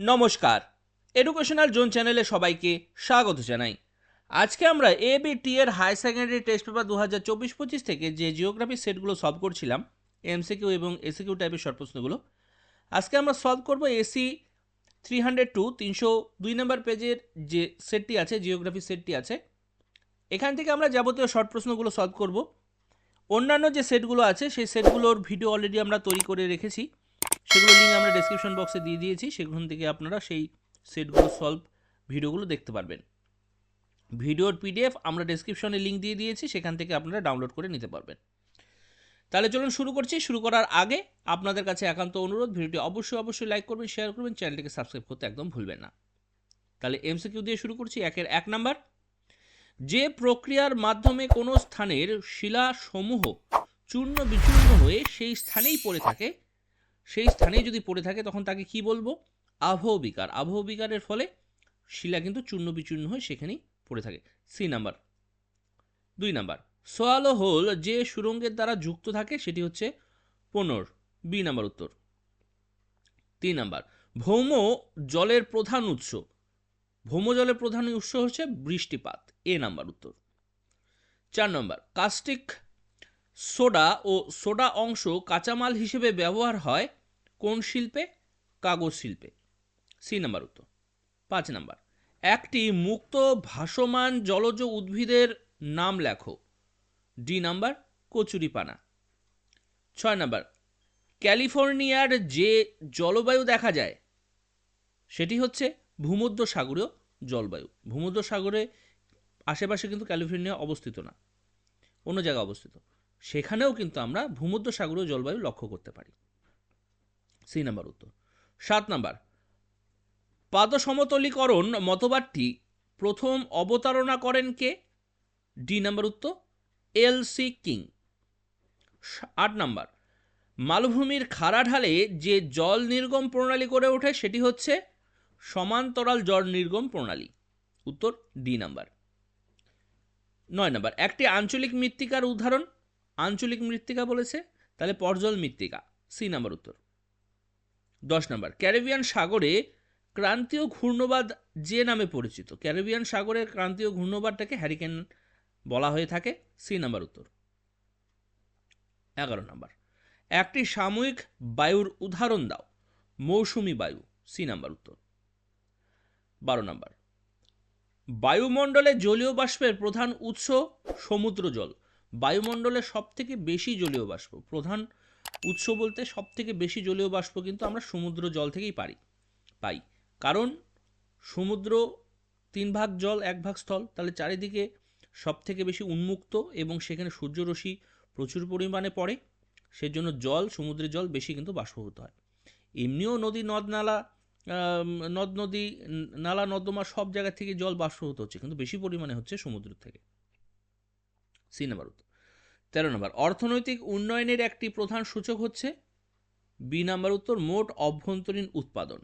নমস্কার। Educational zone চ্যানেলে সবাইকে স্বাগত জানাই। আজকে আমরা এ বি টি এর হাই সেকেন্ডারি টেস্ট পেপার দু হাজার চব্বিশ পঁচিশ থেকে যে জিওগ্রাফি সেটগুলো সলভ করছিলাম এমসিকিউ এবং এসিকিউ টাইপের শর্ট প্রশ্নগুলো, আজকে আমরা সলভ করব এসি থ্রি হান্ড্রেড টু তিনশো দুই নম্বর পেজের যে সেটটি আছে জিওগ্রাফি সেটটি আছে। এখান থেকে আমরা যাবতীয় শর্ট প্রশ্নগুলো সলভ করব। অন্যান্য যে সেটগুলো আছে, সেই সেটগুলোর ভিডিও অলরেডি আমরা তৈরি করে রেখেছি। সেগুলো লিঙ্ক আমরা ডেসক্রিপশন বক্সে দিয়ে দিয়েছি, সেখান থেকে আপনারা সেই সেটগুলো সলভ ভিডিওগুলো দেখতে পারবেন। ভিডিওর পিডিএফ আমরা ডেসক্রিপশনে লিঙ্ক দিয়ে দিয়েছি, সেখান থেকে আপনারা ডাউনলোড করে নিতে পারবেন। তাহলে চলুন শুরু করছি। শুরু করার আগে আপনাদের কাছে একান্ত অনুরোধ, ভিডিওটি অবশ্যই অবশ্যই লাইক করবেন শেয়ার করবেন, চ্যানেলটিকে সাবস্ক্রাইব করতে একদম ভুলবেন না। তাহলে এমসিকিউ দিয়ে শুরু করছি, একের এক নাম্বার। যে প্রক্রিয়ার মাধ্যমে কোনো স্থানের শিলাসমূহ চূর্ণ বিচূর্ণ হয়ে সেই স্থানেই পড়ে থাকে সেই স্থানেই যদি পড়ে থাকে, তখন তাকে কি বলব? আবহ বিকার। আবহ বিকারের ফলে শিলা কিন্তু চূর্ণ বিচূর্ণ হয়ে সেখানেই পড়ে থাকে। C number. দুই নাম্বার। সোয়ালো হোল যে সুরঙ্গের দ্বারা যুক্ত থাকে, সেটি হচ্ছে পনেরো। বি নাম্বার উত্তর। তিন নাম্বার। ভৌম জলের প্রধান উৎস। ভৌম জলের প্রধান উৎস হচ্ছে বৃষ্টিপাত। এ নাম্বার উত্তর। চার নম্বর। কাস্টিক সোডা ও সোডা অংশ কাঁচামাল হিসেবে ব্যবহার হয় কোন শিল্পে? কাগজ শিল্পে। সি নাম্বার উত্তর। পাঁচ নাম্বার। একটি মুক্ত ভাসমান জলজ উদ্ভিদের নাম লেখো। ডি নাম্বার, কচুরিপানা। ছয় নাম্বার। ক্যালিফোর্নিয়ার যে জলবায়ু দেখা যায়, সেটি হচ্ছে ভূমধ্য সাগরীয় জলবায়ু। ভূমধ্য সাগরে আশেপাশে কিন্তু ক্যালিফোর্নিয়া অবস্থিত না, অন্য জায়গায় অবস্থিত। সেখানেও কিন্তু আমরা ভূমধ্য সাগরীয় জলবায়ু লক্ষ্য করতে পারি। সি নাম্বার উত্তর। সাত নাম্বার। পাদসমতলীকরণ মতবাদটি প্রথম অবতারণা করেন কে? ডি নাম্বার উত্তর। L C king. আট নাম্বার। মালভূমির খাড়া ঢালে যে জল নির্গম প্রণালী করে ওঠে সেটি হচ্ছে সমান্তরাল জল নির্গম প্রণালী। উত্তর ডি নাম্বার। নয় নাম্বার। একটি আঞ্চলিক মৃত্তিকার উদাহরণ। আঞ্চলিক মৃত্তিকা বলেছে। তাহলে পর্জল মৃত্তিকা। সি নাম্বার উত্তর। দশ নম্বর। ক্যারিবিয়ান সাগরে ক্রান্তীয় ঘূর্ণবাদ যে নামে পরিচিত, ক্যারিবিয়ান সাগরের ক্রান্তীয় ঘূর্ণবাদটাকে হ্যারিকেন বলা হয়ে থাকে, সি নাম্বার উত্তর। এগারো নাম্বার। একটি সাময়িক বায়ুর উদাহরণ দাও, মৌসুমি বায়ু, সি নাম্বার উত্তর। বারো নাম্বার। বায়ুমণ্ডলে জলীয় বাষ্পের প্রধান উৎস সমুদ্র জল বায়ুমণ্ডলে সবথেকে বেশি জলীয় বাষ্প, প্রধান উৎস বলতে সব থেকে বেশি জলীয় বাষ্প কিন্তু আমরা সমুদ্র জল থেকেই পারি, পাই। কারণ সমুদ্র তিন ভাগ জল, এক ভাগ স্থল, তাহলে চারিদিকে সব থেকে বেশি উন্মুক্ত এবং সেখানে সূর্যরশ্মি প্রচুর পরিমাণে পড়ে, সেজন্য জল সমুদ্রের জল বেশি কিন্তু বাষ্পভূত হয়। এমনিও নদী, নদ নালা নদ নদী, নালা, নর্দমা সব জায়গা থেকে জল বাষ্পভূত হচ্ছে, কিন্তু বেশি পরিমাণে হচ্ছে সমুদ্র থেকে। সি নাম্বার উত্তর। তেরো নম্বর, অর্থনৈতিক উন্নয়নের একটি প্রধান সূচক হচ্ছে বি নাম্বার উত্তর, মোট অভ্যন্তরীণ উৎপাদন।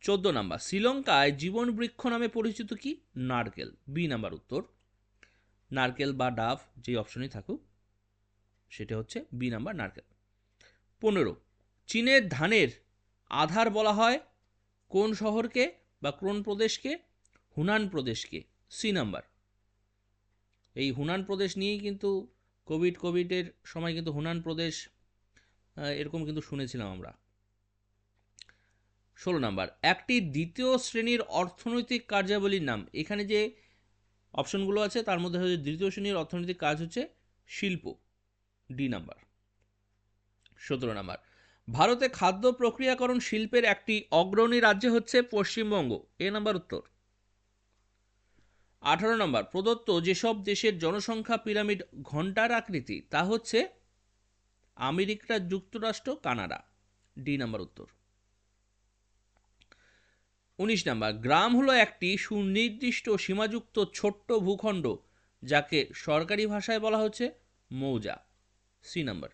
চোদ্দ নাম্বার, শ্রীলঙ্কায় জীবন বৃক্ষ নামে পরিচিত কি? নারকেল। বি নাম্বার উত্তর, নারকেল বা ডাব যে অপশনই থাকুক, সেটা হচ্ছে বি নাম্বার নারকেল। পনেরো, চীনের ধানের আধার বলা হয় কোন শহরকে বা কোন প্রদেশকে? হুনান প্রদেশকে। সি নাম্বার এই হুনান প্রদেশ নিয়েই কিন্তু কোভিড, কোভিডের সময় কিন্তু হুনান প্রদেশ এরকম কিন্তু শুনেছিলাম আমরা। ষোলো নাম্বার, একটি দ্বিতীয় শ্রেণির অর্থনৈতিক কার্যাবলীর নাম। এখানে যে অপশনগুলো আছে, তার মধ্যে হচ্ছে দ্বিতীয় শ্রেণির অর্থনৈতিক কাজ হচ্ছে শিল্প। D number. সতেরো নাম্বার, ভারতে খাদ্য প্রক্রিয়াকরণ শিল্পের একটি অগ্রণী রাজ্য হচ্ছে পশ্চিমবঙ্গ। এ নাম্বার উত্তর। আঠারো নম্বর, প্রদত্ত যেসব দেশের জনসংখ্যা পিরামিড ঘণ্টার আকৃতি, তা হচ্ছে আমেরিকা, যুক্তরাষ্ট্র, কানাডা। ডি নাম্বার উত্তর। উনিশ নাম্বার, গ্রাম হলো একটি সুনির্দিষ্ট সীমাযুক্ত ছোট্ট ভূখণ্ড, যাকে সরকারি ভাষায় বলা হচ্ছে মৌজা। C number.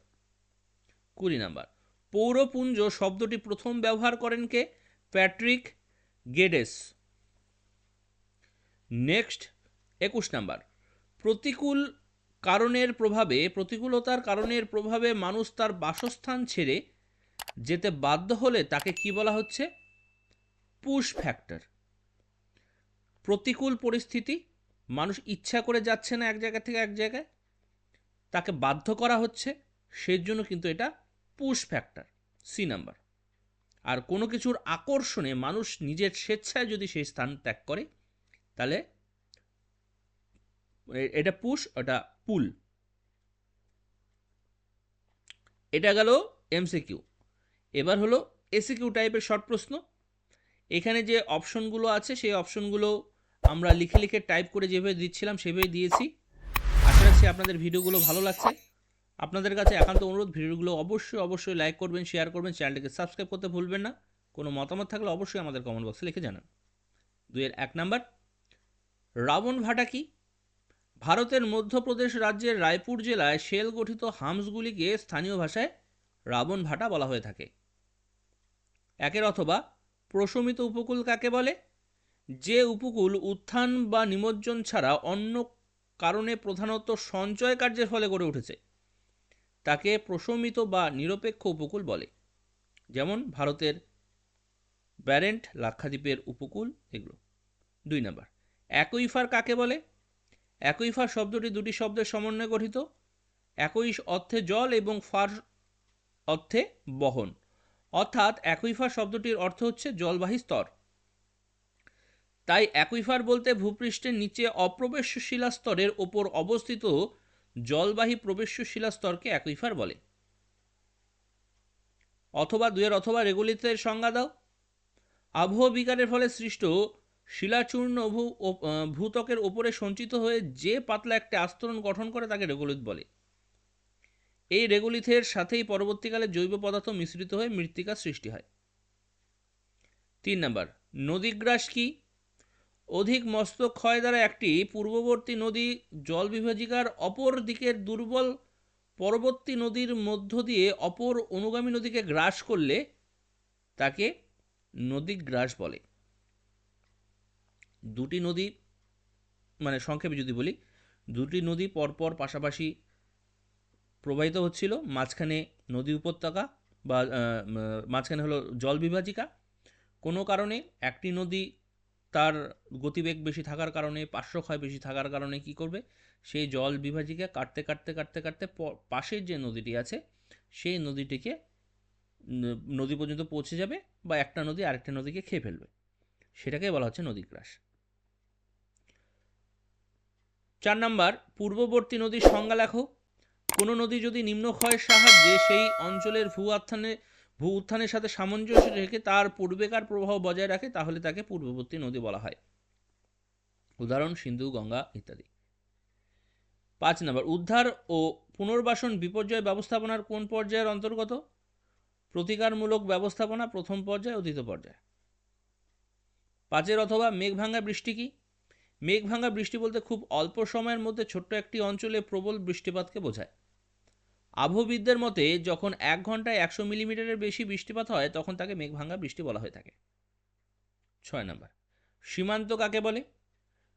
কুড়ি নাম্বার, পৌরপুঞ্জ শব্দটি প্রথম ব্যবহার করেন কে? Patrick Geddes. নেক্সট, একুশ নাম্বার। প্রতিকূল কারণের প্রভাবে, প্রতিকূলতার কারণের প্রভাবে মানুষ তার বাসস্থান ছেড়ে যেতে বাধ্য হলে তাকে কি বলা হচ্ছে? Push factor. প্রতিকূল পরিস্থিতি, মানুষ ইচ্ছা করে যাচ্ছে না এক জায়গা থেকে এক জায়গায়, তাকে বাধ্য করা হচ্ছে, সেই জন্য কিন্তু এটা পুশ ফ্যাক্টর। C number. আর কোনো কিছুর আকর্ষণে মানুষ নিজের স্বেচ্ছায় যদি সেই স্থান ত্যাগ করে তাহলে এটা পুশ ওটা পুল এটা গেল এমসিকিউ এবার হলো এসিকিউ টাইপের শর্ট প্রশ্ন। এখানে যে অপশনগুলো আছে, সেই অপশনগুলো আমরা লিখে লিখে টাইপ করে যেভাবে দিচ্ছিলাম, সেভাবে দিয়েছি। আশা রাখছি আপনাদের ভিডিওগুলো ভালো লাগছে। আপনাদের কাছে একান্ত অনুরোধ, ভিডিওগুলো অবশ্যই অবশ্যই লাইক করবেন শেয়ার করবেন চ্যানেলটিকে সাবস্ক্রাইব করতে ভুলবেন না। কোনো মতামত থাকলে অবশ্যই আমাদের কমেন্ট বক্সে লিখে জানান। দুইয়ের এক নাম্বার রাবণ ভাটা কি? ভারতের মধ্যপ্রদেশ রাজ্যের রায়পুর জেলায় শেল গঠিত হামসগুলিকে স্থানীয় ভাষায় রাবণ ভাটা বলা হয়ে থাকে। একের অথবা প্রশমিত উপকূল কাকে বলে? যে উপকূল উত্থান বা নিমজ্জন ছাড়া অন্য কারণে প্রধানত সঞ্চয় কার্যের ফলে গড়ে উঠেছে, তাকে প্রশমিত বা নিরপেক্ষ উপকূল বলে। যেমন ভারতের ব্যারেন্ট, লাক্ষাদ্বীপের উপকূল, এগুলো। দুই নাম্বার। অ্যাকুইফার কাকে বলে? অ্যাকুইফার শব্দটি দুটি শব্দের সমন্বয়ে গঠিত। একই অর্থে জল এবং ফার অর্থে বহন। অর্থাৎ অ্যাকুইফার শব্দটির অর্থ হচ্ছে জলবাহী স্তর। তাই অ্যাকুইফার বলতে ভূপৃষ্ঠের নিচে অপ্রবেশ্য শিলাস্তরের ওপর অবস্থিত জলবাহী প্রবেশ্য শিলাস্তরকে অ্যাকুইফার বলে। অথবা দুয়ের অথবা রেগুলিতের সংজ্ঞা দাও। আবহ বিকারের ফলে সৃষ্ট শিলাচূর্ণ ভূ ভূত্বকের ওপরে সঞ্চিত হয়ে যে পাতলা একটি আস্তরণ গঠন করে তাকে রেগুলিত বলে। এই রেগুলিথের সাথেই পরবর্তীকালে জৈব পদার্থ মিশ্রিত হয়ে মৃত্তিকা সৃষ্টি হয়। তিন নাম্বার, নদীগ্রাস কি? অধিক মস্তক ক্ষয় দ্বারা একটি পূর্ববর্তী নদী জল বিভাজিকার অপর দিকের দুর্বল পরবর্তী নদীর মধ্য দিয়ে অপর অনুগামী নদীকে গ্রাস করলে তাকে নদীগ্রাস বলে। দুটি নদী মানে সংক্ষেপে যদি বলি, দুটি নদী পরপর পাশাপাশি প্রবাহিত হচ্ছিল। মাঝখানে নদী উপত্যকা বা মাঝখানে হলো জল বিভাজিকা। কোনো কারণে একটি নদী তার গতিবেগ বেশি থাকার কারণে, পার্শ্বক্ষয় বেশি থাকার কারণে কি করবে? সেই জল বিভাজিকা কাটতে কাটতে কাটতে কাটতে পাশের যে নদীটি আছে, সেই নদীটিকে নদী পর্যন্ত পৌঁছে যাবে বা একটা নদী আরেকটা নদীকে খেয়ে ফেলবে। সেটাকে বলা হচ্ছে নদীগ্রাস চার নাম্বার, পূর্ববর্তী নদীর সংজ্ঞা লেখো। কোনো নদী যদি নিম্নক্ষয়ের সাহায্যে সেই অঞ্চলের ভূ আত্থানে, ভূ উত্থানের সাথে সামঞ্জস্য রেখে তার পূর্বেকার প্রবাহ বজায় রাখে, তাহলে তাকে পূর্ববর্তী নদী বলা হয়। উদাহরণ, সিন্ধু, গঙ্গা ইত্যাদি। পাঁচ নাম্বার, উদ্ধার ও পুনর্বাসন বিপর্যয় ব্যবস্থাপনার কোন পর্যায়ের অন্তর্গত? প্রতিকারমূলক ব্যবস্থাপনা প্রথম পর্যায় ও দ্বিতীয় পর্যায়। পাঁচের অথবা মেঘভাঙ্গা বৃষ্টি কি? মেঘভাঙ্গা বৃষ্টি বলতে খুব অল্প সময়ের মধ্যে ছোট্ট একটি অঞ্চলে প্রবল বৃষ্টিপাতকে বোঝায়। আবহবিদদের মতে, যখন এক ঘন্টায় একশো মিলিমিটারের বেশি বৃষ্টিপাত হয়, তখন তাকে মেঘভাঙ্গা বৃষ্টি বলা হয়ে থাকে। ছয় নম্বর, সীমান্ত কাকে বলে?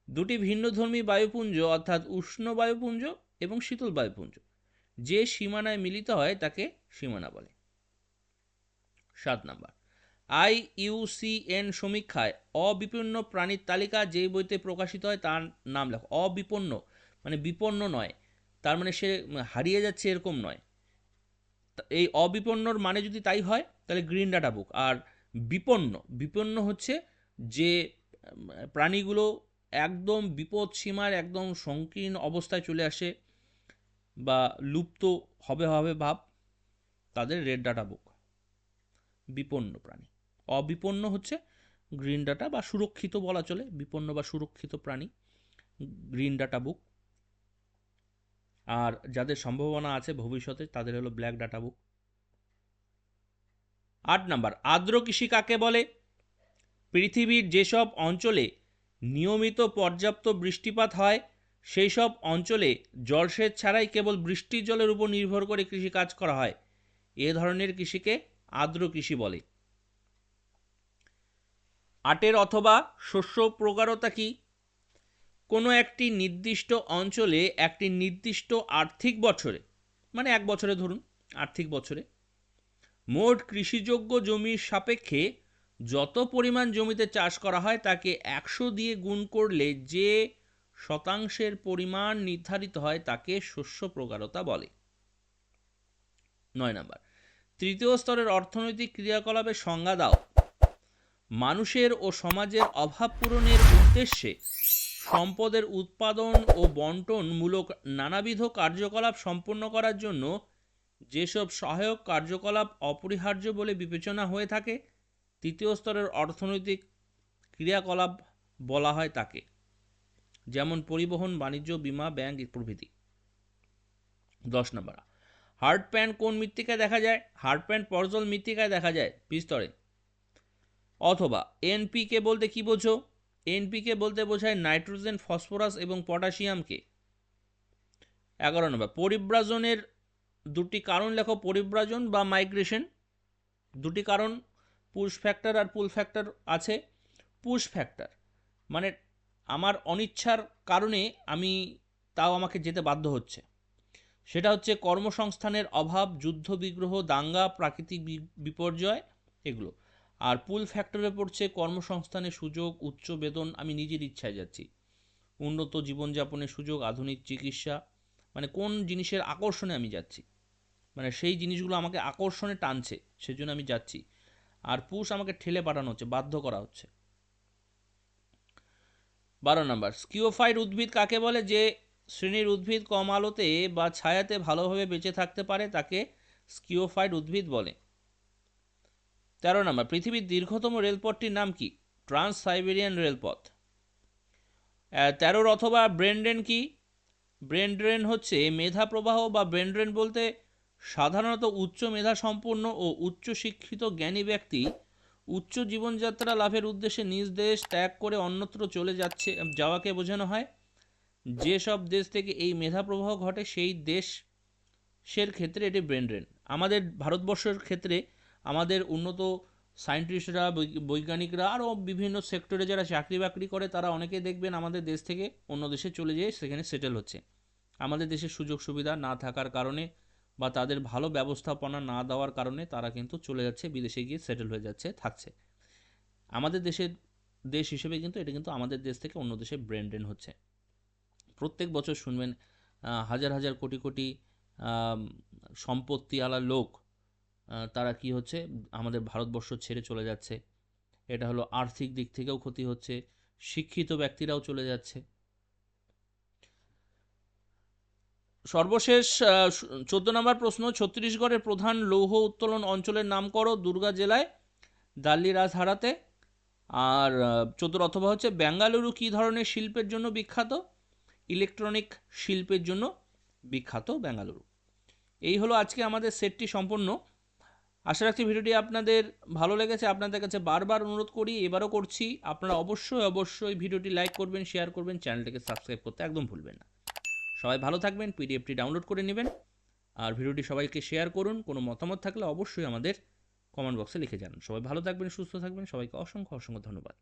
দুটি ভিন্নধর্মী বায়ুপুঞ্জ, অর্থাৎ উষ্ণ বায়ুপুঞ্জ এবং শীতল বায়ুপুঞ্জ, যে সীমানায় মিলিত হয়, তাকে সীমানা বলে। সাত নম্বর আই ইউসিএন সমীক্ষায় অবিপন্ন প্রাণীর তালিকা যে বইতে প্রকাশিত হয় তার নাম লেখো। অবিপন্ন মানে বিপন্ন নয়। তার মানে সে হারিয়ে যাচ্ছে এরকম নয়। এই অবিপন্নর মানে যদি তাই হয়, তাহলে গ্রিন ডাটা বুক। আর বিপন্ন বিপন্ন হচ্ছে যে প্রাণীগুলো একদম বিপদ সীমার একদম সংকীর্ণ অবস্থায় চলে আসে বা লুপ্ত হবে হবে ভাব, তাদের রেড ডাটা বুক। বিপন্ন প্রাণী। অবিপন্ন হচ্ছে গ্রিন ডাটা বা সুরক্ষিত বলা চলে, বিপন্ন বা সুরক্ষিত প্রাণী, গ্রিন ডাটা বুক। আর যাদের সম্ভাবনা আছে ভবিষ্যতে, তাদের হলো ব্ল্যাক ডাটা বুক। আট নাম্বার, আর্দ্র কৃষি কাকে বলে? পৃথিবীর যেসব অঞ্চলে নিয়মিত পর্যাপ্ত বৃষ্টিপাত হয় সেই সব অঞ্চলে জলসেচ ছাড়াই কেবল বৃষ্টির জলের উপর নির্ভর করে কৃষি কাজ করা হয়। এ ধরনের কৃষিকে আর্দ্র কৃষি বলে। আটের অথবা শস্য প্রকারতা কি? কোনো একটি নির্দিষ্ট অঞ্চলে একটি নির্দিষ্ট আর্থিক বছরে মানে এক বছরে ধরুন, আর্থিক বছরে, মোট কৃষিযোগ্য জমির সাপেক্ষে যত পরিমাণ জমিতে চাষ করা হয় তাকে একশো দিয়ে গুণ করলে যে শতাংশের পরিমাণ নির্ধারিত হয় তাকে শস্য প্রকারতা বলে। নয় নাম্বার, তৃতীয় স্তরের অর্থনৈতিক ক্রিয়াকলাপের সংজ্ঞা দাও। মানুষের ও সমাজের অভাব পূরণের উদ্দেশ্যে সম্পদের উৎপাদন ও বন্টনমূলক নানাবিধ কার্যকলাপ সম্পন্ন করার জন্য যেসব সহায়ক কার্যকলাপ অপরিহার্য বলে বিবেচনা হয়ে থাকে, তৃতীয় স্তরের অর্থনৈতিক ক্রিয়াকলাপ বলা হয় তাকে, যেমন পরিবহন, বাণিজ্য, বিমা, ব্যাংক প্রভৃতি। দশ নম্বর, হার্ড প্যান কোন মৃত্তিকায় দেখা যায়? হার্ড প্যান পর্জল মৃত্তিকায় দেখা যায়। বিস্তরে অথবা এনপিকে বলতে কি বোঝো? এনপিকে বলতে বোঝায় নাইট্রোজেন, ফসফরাস এবং পটাশিয়ামকে। এগারো নম্বর, পরিব্রাজনের দুটি কারণ লেখো, পরিব্রাজন বা মাইগ্রেশন। দুটি কারণ, পুশ ফ্যাক্টর আর পুল ফ্যাক্টর আছে। পুশ ফ্যাক্টর মানে আমার অনিচ্ছার কারণে আমি তাও আমাকে যেতে বাধ্য হচ্ছে। সেটা হচ্ছে কর্মসংস্থানের অভাব, যুদ্ধ বিগ্রহ, দাঙ্গা, প্রাকৃতিক বিপর্যয়, এগুলো। আর পুল ফ্যাক্টরে পড়ছে কর্মসংস্থানের সুযোগ, উচ্চ বেতন, আমি নিজের ইচ্ছায় যাচ্ছি। উন্নত জীবনযাপনের সুযোগ, আধুনিক চিকিৎসা মানে কোন জিনিসের আকর্ষণে আমি যাচ্ছি? মানে সেই জিনিসগুলো আমাকে আকর্ষণে টানছে, সেজন্য আমি যাচ্ছি। আর পুষ আমাকে ঠেলে পাঠানো হচ্ছে, বাধ্য করা হচ্ছে। বারো নম্বর, স্কিওফাইড উদ্ভিদ কাকে বলে? যে শ্রেণির উদ্ভিদ কম আলোতে বা ছায়াতে ভালোভাবে বেঁচে থাকতে পারে, তাকে স্কিওফাইড উদ্ভিদ বলে। তেরো নম্বর, পৃথিবীর দীর্ঘতম রেলপথটির নাম কি? ট্রান্স সাইবেরিয়ান রেলপথ তেরোর অথবা ব্রেন ড্রেন কি? ব্রেন ড্রেন হচ্ছে মেধা প্রবাহ বা ব্রেন ড্রেন বলতে সাধারণত উচ্চ মেধা সম্পন্ন ও উচ্চ শিক্ষিত জ্ঞানী ব্যক্তি উচ্চ জীবনযাত্রা লাভের উদ্দেশ্যে নিজ দেশ ত্যাগ করে অন্যত্র চলে যাচ্ছে, যাওয়াকে বোঝানো হয়। যেসব দেশ থেকে এই মেধা প্রবাহ ঘটে, সেই দেশের ক্ষেত্রে এটি ব্রেনড্রেন। আমাদের ভারতবর্ষের ক্ষেত্রে আমাদের উন্নত সায়েন্টিস্টরা বৈজ্ঞানিকরা আরও বিভিন্ন সেক্টরে যারা চাকরি বাকরি করে, তারা অনেকে দেখবেন আমাদের দেশ থেকে অন্য দেশে চলে যেয়ে সেখানে সেটেল হচ্ছে। আমাদের দেশের সুযোগ সুবিধা না থাকার কারণে বা তাদের ভালো ব্যবস্থাপনা না দেওয়ার কারণে তারা কিন্তু চলে যাচ্ছে, বিদেশে গিয়ে সেটেল হয়ে যাচ্ছে, থাকছে। আমাদের দেশের দেশ হিসেবে কিন্তু এটা কিন্তু আমাদের দেশ থেকে অন্য দেশে ব্রেন হচ্ছে। প্রত্যেক বছর শুনবেন হাজার হাজার কোটি কোটি সম্পত্তিওয়ালা লোক তারা কি হচ্ছে? আমাদের ভারতবর্ষ ছেড়ে চলে যাচ্ছে। এটা হলো আর্থিক দিক থেকেও ক্ষতি হচ্ছে। শিক্ষিত ব্যক্তিরাও চলে যাচ্ছে। সর্বশেষ চোদ্দ নম্বর প্রশ্ন, ছত্তিশগড়ের প্রধান লৌহ উত্তোলন অঞ্চলের নাম করো দুর্গা জেলায় দাল্লি রাজহারাতে। আর চোদ্দোর অথবা হচ্ছে বেঙ্গালুরু কী ধরনের শিল্পের জন্য বিখ্যাত? ইলেকট্রনিক শিল্পের জন্য বিখ্যাত বেঙ্গালুরু। এই হলো আজকে আমাদের সেটটি সম্পূর্ণ। আশা রাখছি ভিডিওটি আপনাদের ভালো লেগেছে। আপনাদের কাছে বারবার অনুরোধ করি, এবারও করছি। আপনারা অবশ্যই অবশ্যই ভিডিওটি লাইক করবেন, শেয়ার করবেন, চ্যানেলটিকে সাবস্ক্রাইব করতে একদম ভুলবেন না। সবাই ভালো থাকবেন, পিডিএফটি ডাউনলোড করে নেবেন। আর ভিডিওটি সবাইকে শেয়ার করুন। কোনো মতামত থাকলে অবশ্যই আমাদের কমেন্ট বক্সে লিখে জানান। সবাই ভালো থাকবেন, সুস্থ থাকবেন। সবাইকে অসংখ্য অসংখ্য ধন্যবাদ।